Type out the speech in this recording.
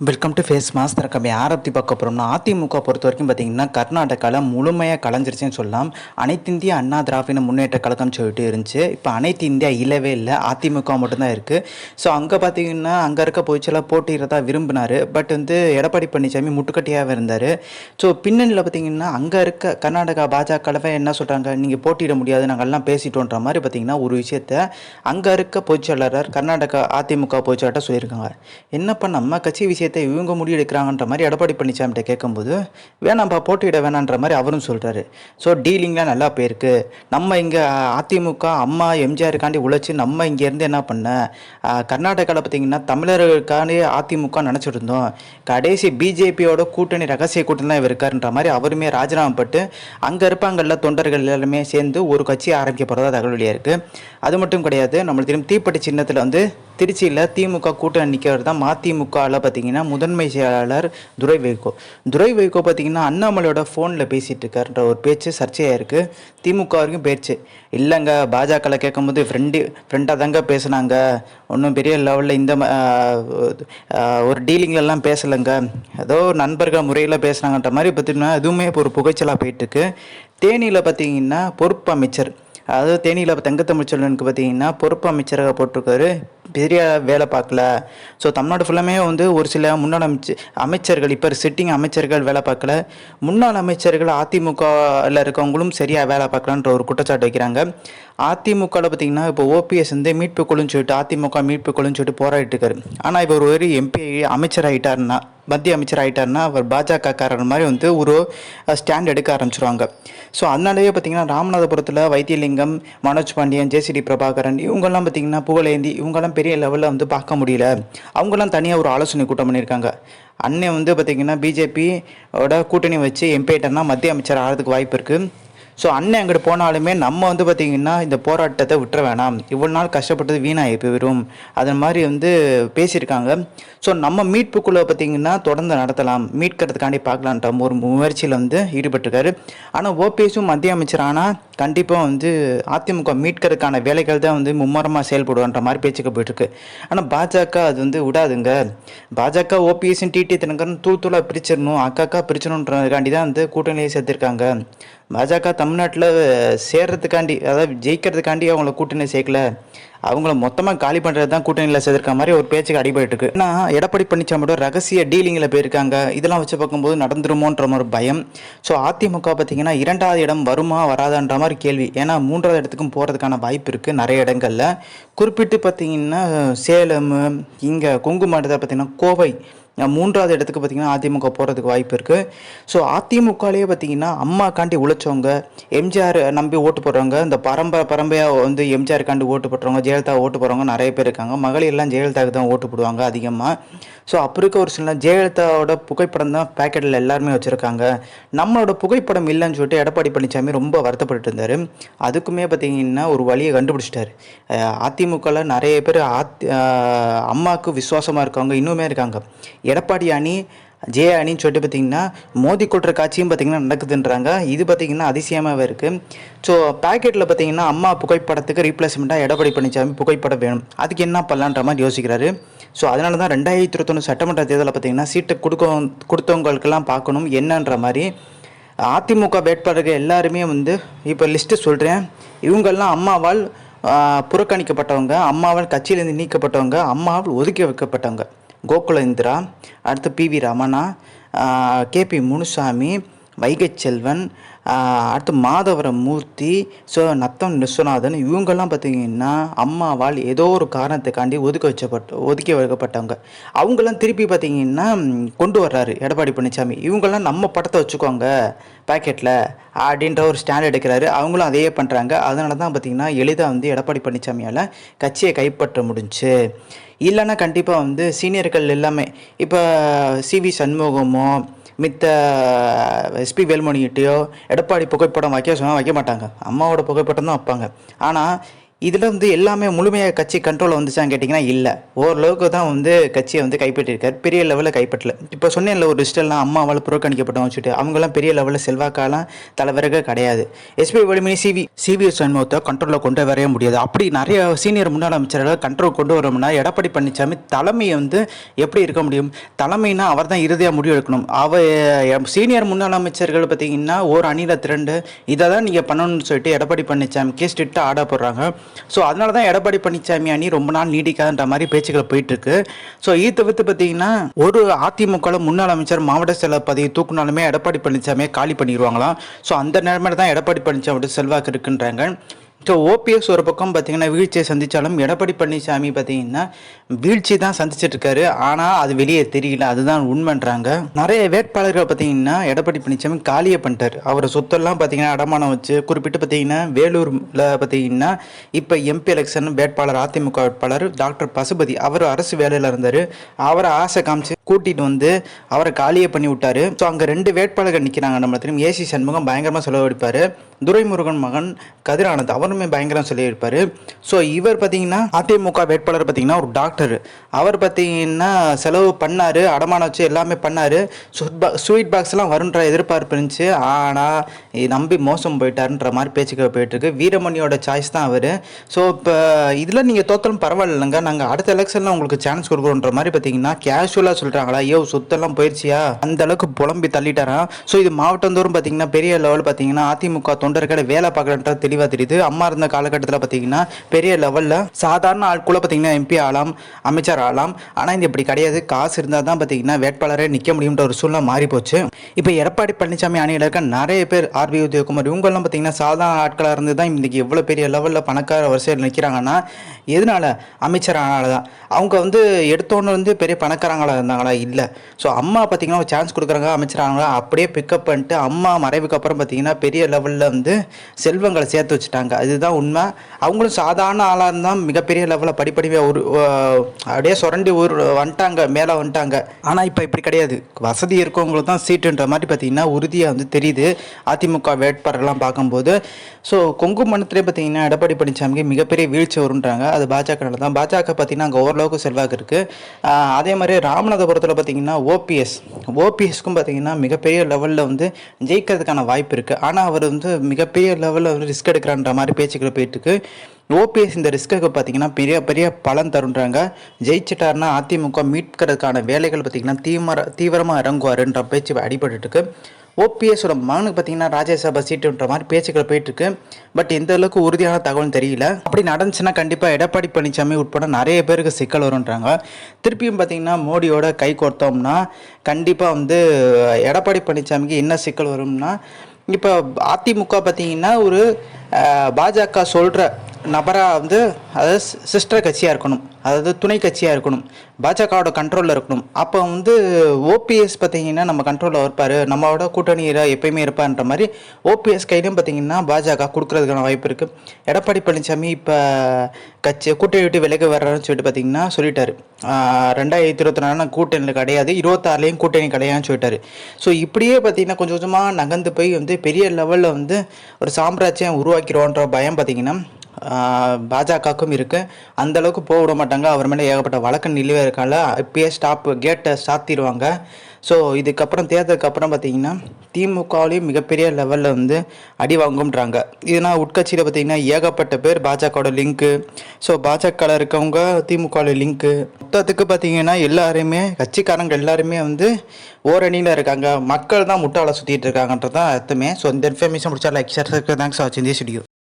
Welcome to face master தரக்கம் யாரை பற்றி பார்க்க போகிறோம்னா அதிமுக பொறுத்த வரைக்கும் பார்த்திங்கன்னா கர்நாடகாவில் முழுமையாக கலைஞ்சிருச்சுன்னு சொல்லலாம். அனைத்து இந்திய அண்ணா திராவிட முன்னேற்ற கழகம் சொல்லிட்டு இருந்துச்சு. இப்போ அனைத்து இந்தியா இல்லவே இல்லை. அதிமுக மட்டும்தான் இருக்குது ஸோ அங்கே பார்த்தீங்கன்னா அங்கே இருக்க பொய்ச்சலாக போட்டிடுறதா விரும்பினார். பட் வந்து எடப்பாடி பழனிசாமி முட்டுக்கட்டியாக இருந்தார். ஸோ பின்னணியில் பார்த்தீங்கன்னா அங்கே இருக்க கர்நாடகா பாஜகவை என்ன சொல்கிறாங்க நீங்கள் போட்டியிட முடியாது நாங்கள்லாம் பேசிட்டோன்ற மாதிரி பார்த்தீங்கன்னா ஒரு விஷயத்த அங்கே இருக்க பொதுச்செயலாளர் கர்நாடகா அதிமுக பொதுச்செயலாளர் சொல்லியிருக்காங்க. என்னப்பா நம்ம கட்சி விஷயம் விஷயத்தை இவங்க முடிவெடுக்கிறாங்கன்ற மாதிரி எடப்பாடி பழனிசாமிகிட்ட கேட்கும்போது வேணாம்ப்பா போட்டியிட வேணான்ற மாதிரி அவரும் சொல்கிறாரு ஸோ டீலிங்லாம் நல்லா போயிருக்கு. நம்ம இங்கே அதிமுக அம்மா எம்ஜிஆருக்காண்டி உழைச்சி நம்ம இங்கேருந்து என்ன பண்ண? கர்நாடகாவில் பார்த்தீங்கன்னா தமிழர்களுக்காண்டி அதிமுக நினச்சிட்டு இருந்தோம் கடைசி பிஜேபியோட கூட்டணி ரகசிய கூட்டணி தான் இவர் இருக்காருன்ற மாதிரி அவருமே ராஜினாமா பட்டு அங்கே இருப்பாங்கல்ல தொண்டர்கள் எல்லாருமே சேர்ந்து ஒரு கட்சி ஆரம்பிக்க போகிறதா தகவல் வெளியாக இருக்குது அது மட்டும் கிடையாது நம்மளுக்கு திரும்ப தீப்பெட்டி சின்னத்தில் வந்து திருச்சியில் திமுக கூட்டணி நிற்கிறது தான் மதிமுகவில் பார்த்தீங்கன்னா முதன்மை செயலாளர் துரை வைகோ. துரை வைகோ பார்த்தீங்கன்னா அண்ணாமலையோட ஃபோனில் பேசிகிட்டு இருக்காருன்ற ஒரு பேச்சு சர்ச்சையாக இருக்குது திமுக வரைக்கும் பேச்சு. இல்லைங்க பாஜகவில் கேட்கும்போது ஃப்ரெண்டு ஃப்ரெண்டாக தாங்க பேசுனாங்க. ஒன்றும் பெரிய லெவலில் இந்த ஒரு டீலிங்லலாம் பேசலைங்க. ஏதோ நண்பர்கள் முறையில் பேசுனாங்கன்ற மாதிரி பார்த்தீங்கன்னா அதுவுமே இப்போ ஒரு புகைச்சலாக போயிட்டுருக்கு. தேனியில் பார்த்தீங்கன்னா பொறுப்பு அமைச்சர். அதாவது தேனியில் தங்கத்தமிழ்ச்செல்வனுக்கு பார்த்தீங்கன்னா பொறுப்பு அமைச்சராக போட்டிருக்காரு பெரிய வேலை பார்க்கல. ஸோ தமிழ்நாடு ஃபுல்லாமே வந்து ஒரு சில முன்னாள் அமைச்ச அமைச்சர்கள் இப்போ சிட்டிங் அமைச்சர்கள் வேலை பார்க்கல. முன்னாள் அமைச்சர்கள் அதிமுகவில் இருக்கவங்களும் சரியாக வேலை பார்க்கலான்ற ஒரு குற்றச்சாட்டு வைக்கிறாங்க. அதிமுகவில் பார்த்திங்கன்னா இப்போ ஓபிஎஸ் வந்து மீட்பு குழுன்னு சொல்லிட்டு அதிமுக மீட்பு குழுன்னு சொல்லிட்டு போராடிட்டு இருக்காரு. ஆனால் இவர் ஒரு எம்பி அமைச்சர் ஆகிட்டாருன்னா மத்திய அமைச்சர் ஆகிட்டாருன்னா அவர் பாஜக காரர் மாதிரி வந்து ஒரு ஸ்டாண்ட் எடுக்க ஆரம்பிச்சிருவாங்க. ஸோ அதனாலேயே பார்த்தீங்கன்னா ராமநாதபுரத்தில் வைத்தியலிங்கம் மனோஜ் பாண்டியன் ஜேசிடி பிரபாகரன் இவங்கெல்லாம் பார்த்தீங்கன்னா புகழேந்தி இவங்கெல்லாம் பெரிய லெவலில் வந்து பார்க்க முடியல. அவங்கெல்லாம் தனியாக ஒரு ஆலோசனை கூட்டம் பண்ணியிருக்காங்க. அண்ணன் வந்து பார்த்திங்கன்னா பிஜேபியோட கூட்டணி வச்சு எம்பிட்டர்னா மத்திய அமைச்சர் ஆகிறதுக்கு வாய்ப்பு இருக்குது ஸோ அண்ணன் அங்கிட்டு போனாலுமே நம்ம வந்து பார்த்திங்கன்னா இந்த போராட்டத்தை விட்டுற வேணாம். இவ்வளோ நாள் கஷ்டப்பட்டது வீணாகி போயிடும் அது மாதிரி வந்து பேசியிருக்காங்க. ஸோ நம்ம மீட்புக்குள்ளே பார்த்திங்கன்னா தொடர்ந்து நடத்தலாம். மீட்கிறதுக்காண்டி பார்க்கலான்ற ஒரு முயற்சியில் வந்து ஈடுபட்டிருக்காரு. ஆனால் ஓபிஎஸும் மத்திய அமைச்சர் ஆனால் கண்டிப்பாக வந்து அதிமுக மீட்கிறதுக்கான வேலைகள் தான் வந்து மும்மரமாக செயல்படுவான்ற மாதிரி பேச்சுக்கு போயிட்டுருக்கு. ஆனால் பாஜக அது வந்து விடாதுங்க. பாஜக ஓபிஎஸ்ஸும் டிடி தினகரன் தூள் தூளாக பிரிச்சிடணும் அக்காக்கா பிரிச்சிடணுன்றதுக்காண்டி தான் வந்து கூட்டணியை சேர்த்திருக்காங்க. பாஜக தமிழ்நாட்டில் சேர்றதுக்காண்டி அதாவது ஜெயிக்கிறதுக்காண்டி அவங்கள கூட்டணி சேர்க்கல. அவங்கள மொத்தமாக காலி பண்ணுறது தான் கூட்டணியில் சேர்த்துருக்க மாதிரி ஒரு பேச்சுக்கு அடிபட்டு இருக்கு. ஏன்னா எடப்பாடி பழனிசாமியோட ரகசிய டீலிங்கில் போயிருக்காங்க. இதெல்லாம் வச்சு பார்க்கும்போது நடந்துருமோன்ற ஒரு பயம். ஸோ அதிமுக பார்த்தீங்கன்னா இரண்டாவது இடம் வருமா வராதான்ற மாதிரி கேள்வி. ஏன்னா மூன்றாவது இடத்துக்கும் போகிறதுக்கான வாய்ப்பு இருக்குது நிறைய இடங்களில். குறிப்பிட்டு பார்த்தீங்கன்னா சேலம் இங்கே கொங்கு மாவட்டத்தில் பார்த்தீங்கன்னா கோவை மூன்றாவது இடத்துக்கு பார்த்தீங்கன்னா அதிமுக போகிறதுக்கு வாய்ப்பு இருக்குது ஸோ அதிமுகலேயே பார்த்தீங்கன்னா அம்மாக்காண்டி உழைச்சவங்க எம்ஜிஆர் நம்பி ஓட்டு போடுறவங்க இந்த பரம்பரை பரம்பரையாக வந்து எம்ஜிஆருக்காண்டி ஓட்டு போடுறவங்க ஜெயலலிதா ஓட்டு போடுறவங்க நிறைய பேர் இருக்காங்க. மகளிர்லாம் ஜெயலலிதாவுக்கு தான் ஓட்டு போடுவாங்க அதிகமாக ஸோ அப்போ இருக்க ஒரு சில ஜெயலலிதாவோட புகைப்படம் தான் பேக்கெட்டில் எல்லாருமே வச்சுருக்காங்க. நம்மளோட புகைப்படம் இல்லைன்னு சொல்லிட்டு எடப்பாடி பழனிசாமி ரொம்ப வருத்தப்பட்டு இருந்தார். அதுக்குமே பார்த்தீங்கன்னா ஒரு வழியை கண்டுபிடிச்சிட்டாரு. அதிமுகவில் நிறைய பேர் அம்மாவுக்கு விசுவாசமாக இருக்கவங்க இன்னுமே இருக்காங்க. எடப்பாடி அணி ஜே அணின்னு சொல்லிட்டு பார்த்தீங்கன்னா மோதி கொட்டுற காட்சியும் பார்த்தீங்கன்னா நடக்குதுன்றாங்க. இது பார்த்தீங்கன்னா அதிசயமாகவே இருக்குது ஸோ பேக்கெட்டில் பார்த்தீங்கன்னா அம்மா புகைப்படத்துக்கு ரீப்ளேஸ்மெண்ட்டாக எடப்பாடி பழனிசாமி புகைப்படம் வேணும். அதுக்கு என்ன பண்ணலான்ற மாதிரி யோசிக்கிறாரு. ஸோ அதனால தான் ரெண்டாயிரத்தி இருபத்தொன்று சட்டமன்ற தேர்தலில் பார்த்தீங்கன்னா சீட்டு கொடுக்க கொடுத்தவங்களுக்கெல்லாம் பார்க்கணும். என்னன்ற மாதிரி அதிமுக வேட்பாளர்கள் எல்லாருமே வந்து இப்போ லிஸ்ட்டு சொல்கிறேன் இவங்கெல்லாம் அம்மாவால் புறக்கணிக்கப்பட்டவங்க அம்மாவால் கட்சியிலேருந்து நீக்கப்பட்டவங்க அம்மாவால் ஒதுக்கி வைக்கப்பட்டவங்க. கோகுல இந்திரா அடுத்து P V Ramana KP Munusamy Vaigai Selvan அடுத்து மாதவரம் மூர்த்தி ஸோ நத்தம் விஸ்வநாதன் இவங்கெல்லாம் பார்த்தீங்கன்னா அம்மாவால் ஏதோ ஒரு காரணத்துக்காண்டி ஒதுக்க வச்சப்பட்ட ஒதுக்கி வைக்கப்பட்டவங்க. அவங்கெல்லாம் திருப்பி பார்த்தீங்கன்னா கொண்டு வர்றாரு எடப்பாடி பழனிசாமி. இவங்கெல்லாம் நம்ம படத்தை வச்சுக்கோங்க. பேக்கெட்டில் அப்படின்ற ஒரு ஸ்டாண்ட் எடுக்கிறாரு. அவங்களும் அதையே பண்ணுறாங்க அதனால தான் பார்த்தீங்கன்னா எளிதாக வந்து எடப்பாடி பழனிசாமியால் கட்சியை கைப்பற்ற முடிஞ்சுச்சு இல்லைன்னா கண்டிப்பாக வந்து சீனியர்கள் எல்லாமே இப்போ சிவி சண்முகமோ மித்த எஸ்பி வேல்மணிகிட்டேயோ எடப்பாடி புகைப்படம் வைக்க சொன்னால் வைக்க மாட்டாங்க. அம்மாவோட புகைப்படம் தான் வைப்பாங்க. ஆனால் இதில் வந்து எல்லாமே முழுமையாக கட்சி கண்ட்ரோலில் வந்துச்சான்னு கேட்டிங்கன்னா இல்லை. ஓரளவுக்கு தான் வந்து கட்சியை வந்து கைப்பற்றியிருக்கார் பெரிய லெவலில் கைப்பற்றல. இப்போ சொன்னேன்ல ஒரு டிஜிட்டல்லாம் அம்மாவால் புறக்கணிக்கப்பட்டோம் வச்சுட்டு அவங்களாம் பெரிய லெவலில் செல்வாக்காலாம் தலைவர்கள் கிடையாது. எஸ்பி வலிமணி சிவி சிவிஎஸ் சண்முகத்தை கண்ட்ரோலில் கொண்டு வரவே முடியாது. அப்படி நிறைய சீனியர் முன்னாள் அமைச்சர்கள் கண்ட்ரோல் கொண்டு வரோம்னா எடப்பாடி பழனிசாமி தலைமையை வந்து எப்படி இருக்க முடியும்? தலைமைனா அவர் தான் இறுதியாக முடிவு எடுக்கணும். அவ சீனியர் முன்னாள் அமைச்சர்கள் பார்த்தீங்கன்னா ஒரு அணியில் திரண்டு இதை தான் நீங்கள் பண்ணணும்னு சொல்லிட்டு எடப்பாடி பழனிசாமிக்கு ஸ்ட்ரிக்டாக ஆர்டர் போடுறாங்க. ஸோ அதனால தான் எடப்பாடி பழனிசாமி அணி ரொம்ப நாள் நீடிக்காதுன்ற மாதிரி பேச்சுக்கள் போயிட்டு இருக்கு ஸோ இது தவிர்த்து பார்த்தீங்கன்னா ஒரு அதிமுக முன்னாள் அமைச்சர் மாவட்ட செயலர் பதவி தூக்குனாலுமே எடப்பாடி பழனிசாமியை காலி பண்ணிடுவாங்களாம் ஸோ அந்த நேரமே தான் எடப்பாடி பழனிசாமியோட செல்வாக்கு இருக்குன்றாங்க. ஸோ ஓபிஎஸ் ஒரு பக்கம் பார்த்தீங்கன்னா வீழ்ச்சியை சந்தித்தாலும் எடப்பாடி பழனிசாமி பார்த்தீங்கன்னா வீழ்ச்சி தான் சந்திச்சிட்ருக்காரு. ஆனால் அது வெளியே தெரியல. அதுதான் உண்மைன்றாங்க. நிறைய வேட்பாளர்கள் பார்த்தீங்கன்னா எடப்பாடி பழனிசாமி காலியை பண்ணிட்டார். அவர் சொத்தெல்லாம் பார்த்தீங்கன்னா அடமானம் வச்சு குறிப்பிட்டு பார்த்தீங்கன்னா வேலூரில் பார்த்தீங்கன்னா இப்போ எம்பி எலெக்ஷன் வேட்பாளர் அதிமுக வேட்பாளர் டாக்டர் பசுபதி அவர் அரசு வேலையில் இருந்தார். அவரை ஆசை காமிச்சு கூட்டிட்டு வந்து அவரை காலியே பண்ணி விட்டாரு. ஸோ அங்கே ரெண்டு வேட்பாளர்கள் நிற்கிறாங்க நம்ம தெரியும் ஏசி சண்முகம் பயங்கரமாக செலவழிப்பார். துரைமுருகன் மகன் கதிரானந்த் அவருமே பயங்கரம் சொல்லியிருப்பார் ஸோ இவர் பார்த்தீங்கன்னா அதிமுக வேட்பாளர் பார்த்தீங்கன்னா ஒரு டாக்டர் அவர் பார்த்தீங்கன்னா செலவு பண்ணார். அடமானம் வச்சு எல்லாமே பண்ணார். ஸ்வீட் பாக்ஸ்லாம் வருன்ற எதிர்பார்ப்பு இருந்துச்சு. ஆனால் நம்பி மோசம் போயிட்டாருன்ற மாதிரி பேச்சுக்கள் போயிட்டுருக்கு. வீரமணியோட சாய்ஸ் தான் அவர். ஸோ இப்போ இதில் நீங்கள் தோத்தலும் பரவாயில்லைங்க. நாங்கள் அடுத்த எலெக்ஷனில் உங்களுக்கு சான்ஸ் கொடுக்குறோன்ற மாதிரி பார்த்தீங்கன்னா கேஷுவலாக சொல்கிறாங்களா ஐயோ சொத்தெல்லாம் போயிடுச்சியா அந்த அளவுக்கு புலம்பி தள்ளிட்டாராம். ஸோ இது மாவட்டந்தோறும் பார்த்தீங்கன்னா பெரிய லெவல் பார்த்தீங்கன்னா அதிமுக தொண்டர்களை வேலை பார்க்குறன்றது தெளிவாக தெரியுது. அம்மா இருந்த காலகட்டத்தில் பார்த்தீங்கன்னா பெரிய லெவலில் சாதாரண ஆட்குள்ள பார்த்தீங்கன்னா எம்பி ஆகலாம் அமைச்சர் ஆகலாம் ஆனால் இது இப்படி கிடையாது. காசு இருந்தால் தான் பார்த்தீங்கன்னா வேட்பாளரே நிற்க முடியுன்ற ஒரு சூழ்நிலை மாறி போச்சு. இப்போ எடப்பாடி பழனிசாமி அணியில் இருக்க நிறைய பேர் ஆர்பி உதயகுமார் இவங்கெல்லாம் பார்த்தீங்கன்னா சாதாரண ஆட்களாக இருந்து தான் இன்றைக்கி எவ்வளோ பெரிய லெவலில் பணக்கார வரிசையில் நிற்கிறாங்கன்னா எதனால? அமைச்சர் ஆனால் தான் அவங்க வந்து எடுத்தோன்னு வந்து பெரிய பணக்காரங்களாக இருந்தாங்களா? இல்லை. ஸோ அம்மா பார்த்தீங்கன்னா ஒரு சான்ஸ் கொடுக்குறாங்க அமைச்சர் ஆனாங்களா அப்படியே பிக்கப் பண்ணிட்டு அம்மா மறைவுக்கு அப்புறம் பார்த்தீங்கன்னா பெரிய லெவலில் வந்து செல்வங்களை சேர்த்து வச்சுட்டாங்க. அதுதான் உண்மை. அவங்களும் சாதாரண ஆளாக இருந்தால் மிகப்பெரிய லெவலில் படிப்படியாக ஒரு அப்படியே சுரண்டி ஊர் வந்துட்டாங்க மேலே வந்துட்டாங்க. ஆனால் இப்போ இப்படி கிடையாது. வசதி இருக்கவங்களுக்கு தான் சீட்டுன்ற மாதிரி பார்த்தீங்கன்னா உறுதியாக வந்து தெரியுது. அதிமுக வேட்பாளர்லாம் பார்க்கும்போது. ஸோ கொங்கு மண்டலத்திலே பார்த்தீங்கன்னா எடப்பாடி பழனிசாமிக்கு மிகப்பெரிய வீழ்ச்சி வருன்றாங்க அது பாஜக தான். பாஜக பார்த்தீங்கன்னா அங்கே ஓரளவுக்கு செல்வாக்கு இருக்குது அதே மாதிரி ராமநாதபுரம் பொறுத்தவரை பார்த்தீங்கன்னா ஓபிஎஸ் ஓபிஎஸ்க்கும் பார்த்தீங்கன்னா மிகப்பெரிய லெவலில் வந்து ஜெயிக்கிறதுக்கான வாய்ப்பு இருக்குது ஆனால் அவர் வந்து மிகப்பெரிய லெவலில் வந்து ரிஸ்க் எடுக்கிறான்ற மாதிரி பேச்சுக்கள் போயிட்டுருக்கு. ஓபிஎஸ் இந்த ரிஸ்க்குக்கு பார்த்தீங்கன்னா பெரிய பெரிய பலன் தருன்றாங்க. ஜெயிச்சிட்டாருன்னா அதிமுக மீட்கிறதுக்கான வேலைகள் பார்த்தீங்கன்னா தீவிர தீவிரமாக இறங்குவாருன்ற பேச்சு அடிபட்டுருக்கு ஓபிஎஸோட மகனுக்கு பார்த்தீங்கன்னா ராஜ்யசபா சீட்டுன்ற மாதிரி பேச்சுக்கள் போயிட்டுருக்கு. பட் எந்த அளவுக்கு உறுதியான தகவல் தெரியல. அப்படி நடந்துச்சுன்னா கண்டிப்பாக எடப்பாடி பழனிசாமி உட்பட நிறைய பேருக்கு சிக்கல் வரும்ன்றாங்க. திருப்பியும் பார்த்தீங்கன்னா மோடியோட கை கோர்த்தோம்னா கண்டிப்பாக வந்து எடப்பாடி பழனிசாமிக்கு என்ன சிக்கல் வரும்னா இப்போ அதிமுக பார்த்தீங்கன்னா ஒரு பாஜக சொல்கிற நபராக வந்து அதாவது சிஸ்டர் கட்சியாக இருக்கணும். அதாவது துணை கட்சியாக இருக்கணும். பாஜகவோட கண்ட்ரோலில் இருக்கணும். அப்போ வந்து ஓபிஎஸ் பார்த்தீங்கன்னா நம்ம கண்ட்ரோலில் இருப்பார். நம்மளோட கூட்டணியில் எப்பயுமே இருப்பார்ன்ற மாதிரி ஓபிஎஸ் கையிலும் பார்த்தீங்கன்னா பாஜக கொடுக்குறதுக்கான வாய்ப்பு இருக்குது எடப்பாடி பழனிசாமி இப்போ கட்சி கூட்டணி விட்டு விலகி வர்றாருன்னு சொல்லிட்டு பார்த்தீங்கன்னா சொல்லிட்டாரு. ரெண்டாயிரத்தி இருபத்தி நாலு கூட்டணியில் கிடையாது. இருபத்தாறுலேயும் கூட்டணி கிடையாதுன்னு சொல்லிட்டாரு. ஸோ இப்படியே பார்த்தீங்கன்னா கொஞ்சம் கொஞ்சமாக நகர்ந்து போய் வந்து பெரிய லெவலில் வந்து ஒரு சாம்ராஜ்யம் உருவாக்கிறோன்ற பயம் பார்த்தீங்கன்னா பாஜகவுக்கும் இருக்குது அந்த அளவுக்கு போக விட மாட்டாங்க. அவர் மேலே ஏகப்பட்ட வழக்கு நிலுவை இருக்கால இப்பயே ஸ்டாப் கேட்டை சாத்திடுவாங்க. ஸோ இதுக்கப்புறம் தேர்தலுக்கு அப்புறம் பார்த்தீங்கன்னா திமுகவிலையும் மிகப்பெரிய லெவலில் வந்து அடி வாங்கும்ன்றாங்க. இதுனா உட்கட்சியில் பார்த்தீங்கன்னா ஏகப்பட்ட பேர் பாஜகவோட லிங்க்கு ஸோ பாஜகவில் இருக்கவங்க திமுகவில் லிங்க்கு மொத்தத்துக்கு பார்த்தீங்கன்னா எல்லாருமே கட்சிக்காரங்க எல்லாருமே வந்து ஓரணியில் இருக்காங்க. மக்கள் தான் முட்டாள சுற்றிட்டு இருக்காங்கன்றது தான் அர்த்தமே. ஸோ இந்த இன்ஃபர்மேஷன் முடிச்சா லைக் ஷேர் தேங்க்ஸ் வாட்சிங் தி ஸ்டுடியோ